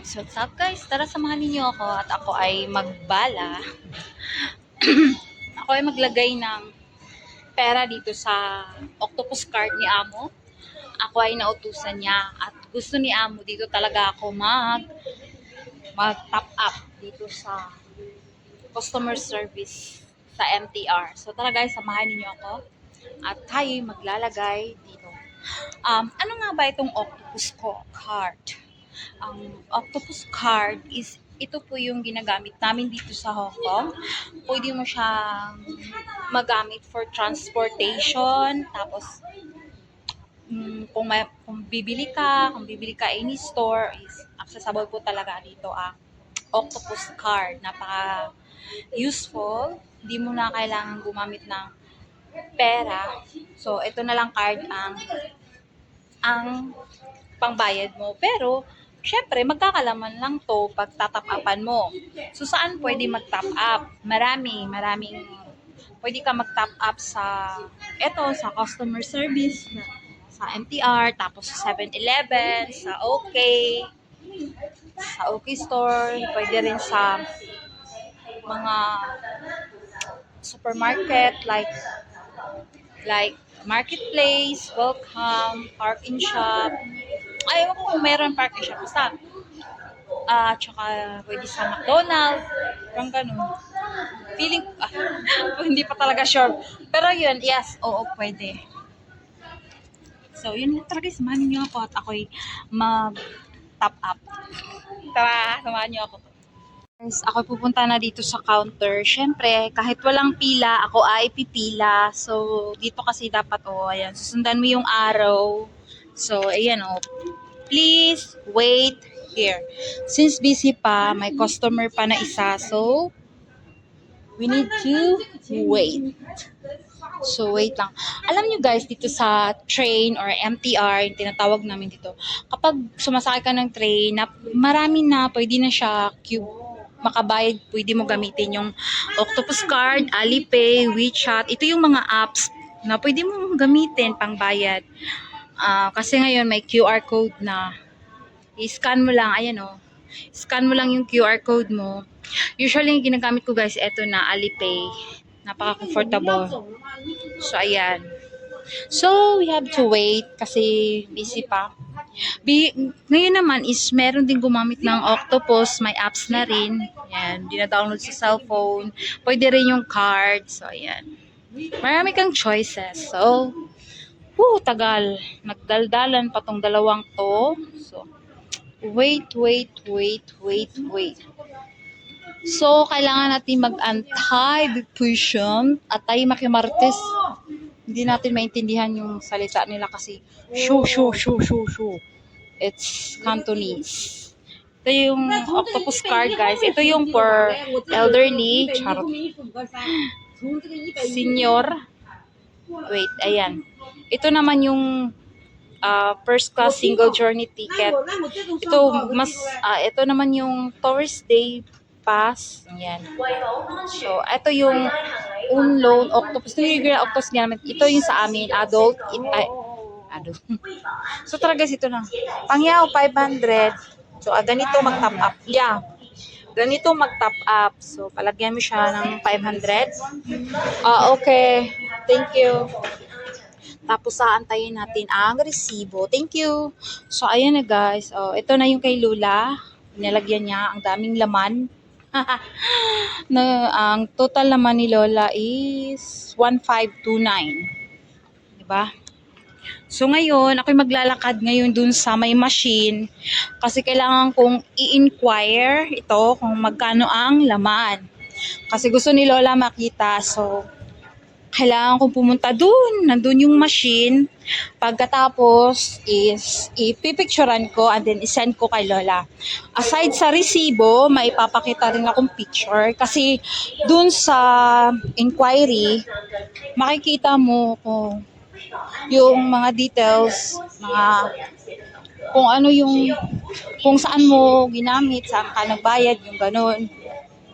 What's up guys? Tara samahan ninyo ako at ako ay magbala. ako ay maglagay ng pera dito sa octopus card ni Amo. Ako ay nautusan niya at gusto ni Amo dito talaga ako mag mag top up dito sa customer service sa MTR. So tara guys, samahan ninyo ako at tayo maglalagay dito. Um, ano nga ba itong octopus card? Ang octopus card is ito po yung ginagamit namin dito sa Hong Kong. Pwede mo siyang magamit for transportation. Tapos, mm, kung, may, kung bibili ka, kung bibili ka any store, is accessible po talaga dito ang octopus card. Napaka useful. Hindi mo na kailangan gumamit ng pera. So, ito na lang card ang ang pangbayad mo. Pero, syempre, magkakalaman lang to pag tatap upan mo. So, saan pwede mag-top up? Marami, maraming pwede ka mag-top up sa eto, sa customer service, sa MTR, tapos sa 7-Eleven, sa OK, sa OK Store, pwede rin sa mga supermarket like like marketplace, welcome, park and shop. Ay, ewan ko kung meron park and shop. Basta, ah, tsaka pwede sa McDonald's, parang ganun. Feeling, ah, hindi pa talaga sure. Pero yun, yes, oo, pwede. So, yun lang talaga, samahan niyo ako at ako'y mag-top up. Tara, samahan niyo ako. Guys, ako pupunta na dito sa counter. Siyempre, kahit walang pila, ako ay pipila. So, dito kasi dapat, oh, ayan, susundan mo yung araw. So, ayan, oh, please wait here. Since busy pa, may customer pa na isa. So, we need to wait. So, wait lang. Alam nyo guys, dito sa train or MTR, yung tinatawag namin dito, kapag sumasakay ka ng train, na, marami na, pwede na siya cube makabayad, pwede mo gamitin yung Octopus Card, Alipay, WeChat. Ito yung mga apps na pwede mo gamitin pang bayad. Ah, kasi ngayon may QR code na. I-scan mo lang, ayan o. Scan mo lang yung QR code mo. Usually, yung ginagamit ko guys, eto na Alipay. Napaka-comfortable. So, ayan. So, we have to wait kasi busy pa. Bi ngayon naman is meron din gumamit ng Octopus, may apps na rin. Yan, dina-download sa cellphone. Pwede rin yung card. So, ayan. Marami kang choices. So, whoo, tagal. Nagdaldalan pa tong dalawang to. So, wait, wait, wait, wait, wait. So, kailangan natin mag-antay diffusion at tayo makimartes. Hindi natin maintindihan yung salita nila kasi shoo, shoo, shoo, shoo, shoo. It's Cantonese. Ito yung octopus card, guys. Ito yung for elderly, charot, senior. Wait, ayan. Ito naman yung ah, first class single journey ticket. Ito, mas, ah, ito naman yung tourist day pass. Ayan. So, ito yung unload octopus. Ito yung octopus namin. Ito yung sa amin, adult. It, ay, adult. so, tara guys, ito na. Pangyaw, 500. So, ah, ganito mag-top up. Yeah. Ganito mag-top up. So, palagyan mo siya ng 500. Ah, okay. Thank you. Tapos, aantayin natin ang resibo. Thank you. So, ayan na guys. Oh, ito na yung kay Lula. Nilagyan niya. Ang daming laman. na ang total naman ni Lola is 1529. 'Di ba? So ngayon, ako'y maglalakad ngayon dun sa may machine kasi kailangan kong i-inquire ito kung magkano ang laman. Kasi gusto ni Lola makita. So, kailangan kong pumunta dun. Nandun yung machine. Pagkatapos is ipipicturean ko and then isend ko kay Lola. Aside sa resibo, maipapakita rin akong picture kasi dun sa inquiry, makikita mo kung yung mga details, mga kung ano yung kung saan mo ginamit, saan ka nagbayad, yung ganun.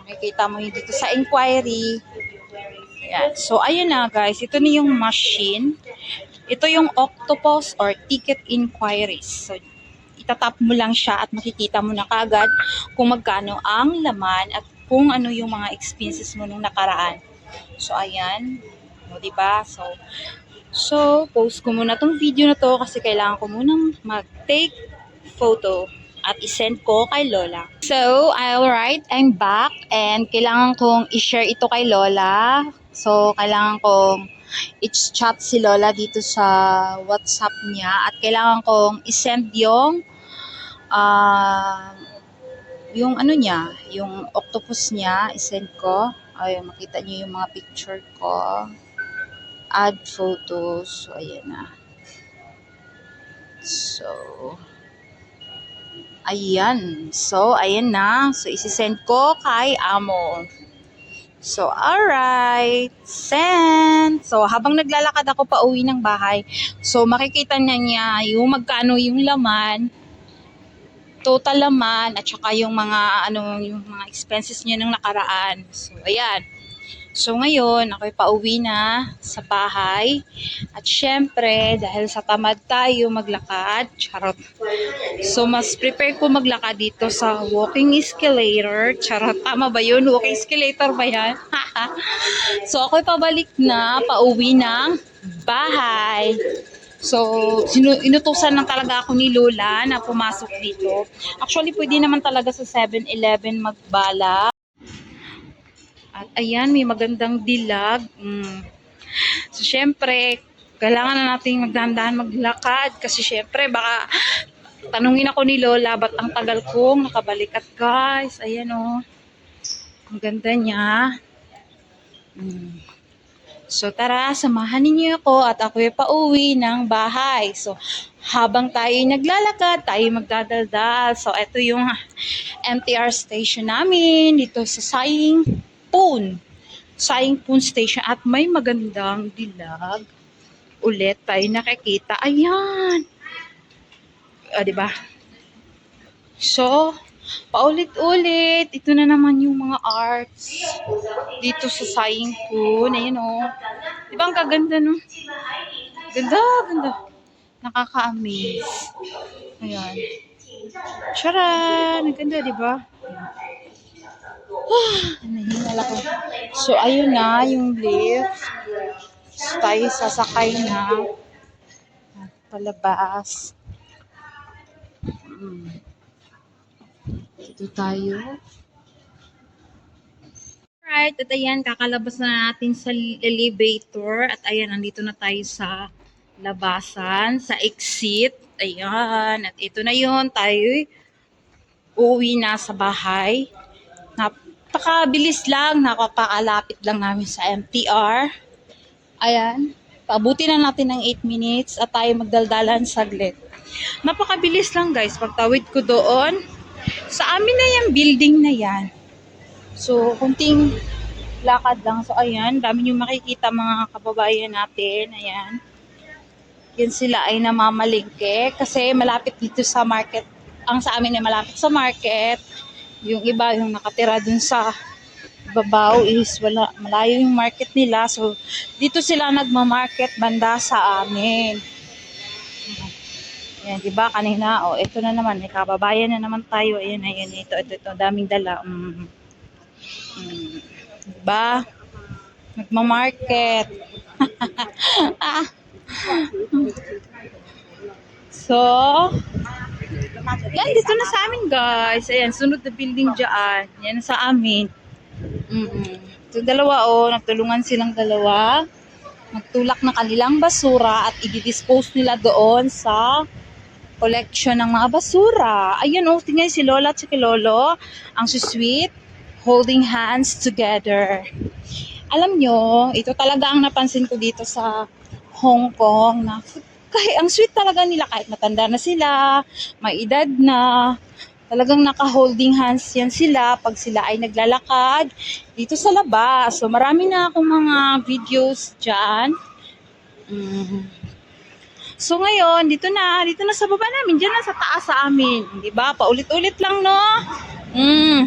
Makikita mo yun dito sa inquiry. Yan. So, ayun na guys. Ito na yung machine. Ito yung octopus or ticket inquiries. So, itatap mo lang siya at makikita mo na kagad kung magkano ang laman at kung ano yung mga expenses mo nung nakaraan. So, ayan. O, diba? So, so, post ko muna tong video na to kasi kailangan ko munang mag-take photo at isend ko kay Lola. So, alright, I'm back and kailangan kong i-share ito kay Lola. So, kailangan kong i-chat si Lola dito sa WhatsApp niya at kailangan kong i-send yung ah yung ano niya, yung octopus niya, i-send ko. Ay, makita niyo yung mga picture ko. Add photos. So, ayan na. So, ayan. So, ayan na. So, isi-send ko kay Amo. So, alright. Send. So, habang naglalakad ako pa uwi ng bahay, so, makikita na niya yung magkano yung laman, total laman, at saka yung mga, ano, yung mga expenses niya nung nakaraan. So, ayan. So, ngayon, ako'y pauwi na sa bahay. At syempre, dahil sa tamad tayo maglakad, charot. So, mas prepare ko maglakad dito sa walking escalator. Charot, tama ba yun? Walking escalator ba yan? so, ako'y pabalik na, pauwi ng bahay. So, inutusan lang talaga ako ni Lola na pumasok dito. Actually, pwede naman talaga sa 7-Eleven magbala. At ayan, may magandang dilag. Mm. So, syempre, kailangan na nating magdahan maglakad kasi syempre, baka tanungin ako ni Lola, ba't ang tagal kong nakabalik? At guys, ayan oh. Ang ganda niya. Mm. So tara, samahan ninyo ako at ako'y pauwi ng bahay. So habang tayo naglalakad, tayo magdadaldal. So ito yung MTR station namin dito sa Saying Poon. Saying Poon Station at may magandang dilag. Ulit tayo nakikita. Ayan. O, di ba? So, paulit-ulit. Ito na naman yung mga arts dito sa Saying Poon. Ayan o. Di ba ang kaganda no? Ganda, ganda. Nakaka-amaze. Ayan. Charan! Ang ganda, di ba? So, ayun na, yung lift. So, tayo sasakay na. At palabas. Hmm. Dito tayo. Alright, at ayan, kakalabas na natin sa elevator. At ayan, nandito na tayo sa labasan, sa exit. Ayan, at ito na yon tayo uuwi na sa bahay. Napakabilis lang, nakapakalapit lang namin sa MTR. Ayan, paabuti na natin ng 8 minutes at tayo magdaldalan saglit. Napakabilis lang guys, pagtawid ko doon, sa amin na yung building na yan. So, kunting lakad lang. So, ayan, dami nyo makikita mga kababayan natin. Ayan. Yan sila ay namamalingke kasi malapit dito sa market. Ang sa amin ay malapit sa market. Yung iba, yung nakatira dun sa babaw is wala, malayo yung market nila. So, dito sila nagmamarket banda sa amin. Ayan, di ba kanina, oh, ito na naman, may kababayan na naman tayo. Ayan, ayan, ito, ito, ito, daming dala. Mm. Mm. Di ba? Nagmamarket. ah. So, yan, dito na sa amin, guys. Ayan, sunod na building dyan. Yan sa amin. Mm-mm. So, dalawa, oh, nagtulungan silang dalawa. Magtulak ng kanilang basura at i-dispose nila doon sa collection ng mga basura. Ayun, oh, tingnan si Lola at si Lolo. Ang sweet holding hands together. Alam nyo, ito talaga ang napansin ko dito sa Hong Kong na kahit ang sweet talaga nila kahit matanda na sila, may edad na, talagang naka-holding hands yan sila pag sila ay naglalakad dito sa labas. So marami na akong mga videos dyan. Mm. So ngayon, dito na, dito na sa baba namin, dyan na sa taas sa amin. Di ba? Paulit-ulit lang, no? Mm.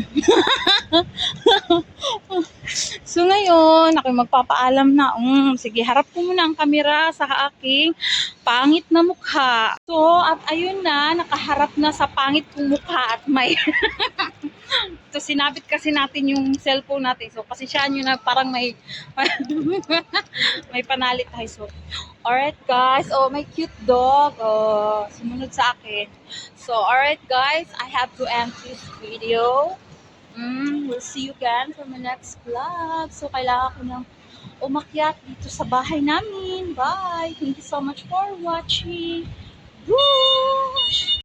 so ngayon, ako magpapaalam na. Um, sige, harap ko muna ang kamera sa aking pangit na mukha. So, at ayun na, nakaharap na sa pangit kong mukha at may... so, sinabit kasi natin yung cellphone natin. So, pasensyahan nyo na parang may... may panalit tayo. So, alright guys. Oh, may cute dog. Oh, sumunod sa akin. So, alright guys, I have to end this video. Mm, we'll see you again for my next vlog. So, kailangan ko nang umakyat dito sa bahay namin. Bye! Thank you so much for watching. Woo!